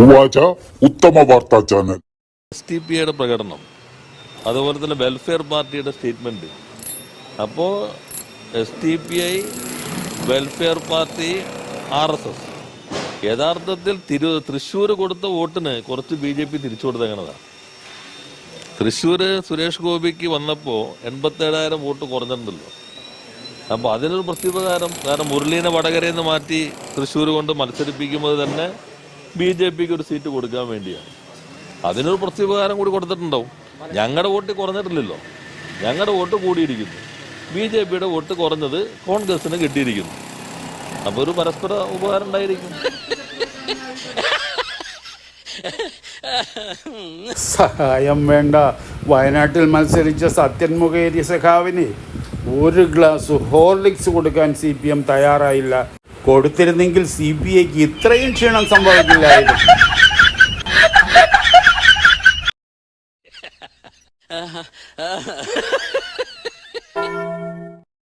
ഉവാച ഉത്തമ വാർത്താ ചാനൽ. എസ് ടി പി ഐയുടെ പ്രകടനം അതുപോലെ തന്നെ വെൽഫെയർ പാർട്ടിയുടെ സ്റ്റേറ്റ്മെന്റ് അപ്പോൾ S T P I welfare party R S S യഥാർത്ഥത്തിൽ തിരു തൃശ്ശൂർ കൊടുത്ത വോട്ടിന് കുറച്ച് ബി ജെ പി തിരിച്ചു കൊടുത്തേക്കണതാണ് തൃശ്ശൂർ സുരേഷ് ഗോപിക്ക് വന്നപ്പോൾ എൺപത്തേഴായിരം വോട്ട് കുറഞ്ഞിട്ടുണ്ടല്ലോ. അപ്പോൾ അതിനൊരു പ്രത്യുപകാരം കാരണം മുരളീനെ വടകരയിൽ നിന്ന് മാറ്റി തൃശ്ശൂർ കൊണ്ട് മത്സരിപ്പിക്കുമ്പോൾ തന്നെ ബി ജെ പിക്ക് ഒരു സീറ്റ് കൊടുക്കാൻ വേണ്ടിയാണ്. അതിനൊരു പ്രത്യുപകാരം കൂടി കൊടുത്തിട്ടുണ്ടാവും. ഞങ്ങളുടെ വോട്ട് കുറഞ്ഞിട്ടില്ലല്ലോ. ഞങ്ങളുടെ വോട്ട് കൂടിയിരിക്കുന്നു. ബി ജെ പിയുടെ വോട്ട് കുറഞ്ഞത് കോൺഗ്രസിന് കിട്ടിയിരിക്കുന്നു. അപ്പോൾ ഒരു പരസ്പര ഉപകാരം ഉണ്ടായിരിക്കും. സഹായം വേണ്ട. വയനാട്ടിൽ മത്സരിച്ച സത്യൻ മുഖേരി സഖാവിന് ഒരു ഗ്ലാസ് ഹോർലിക്സ് കൊടുക്കാൻ സി പി എം തയ്യാറായില്ല. കൊടുത്തിരുന്നെങ്കിൽ സി ബി ഐക്ക് ഇത്രയും ക്ഷീണം സംഭവിക്കില്ലായിരുന്നു.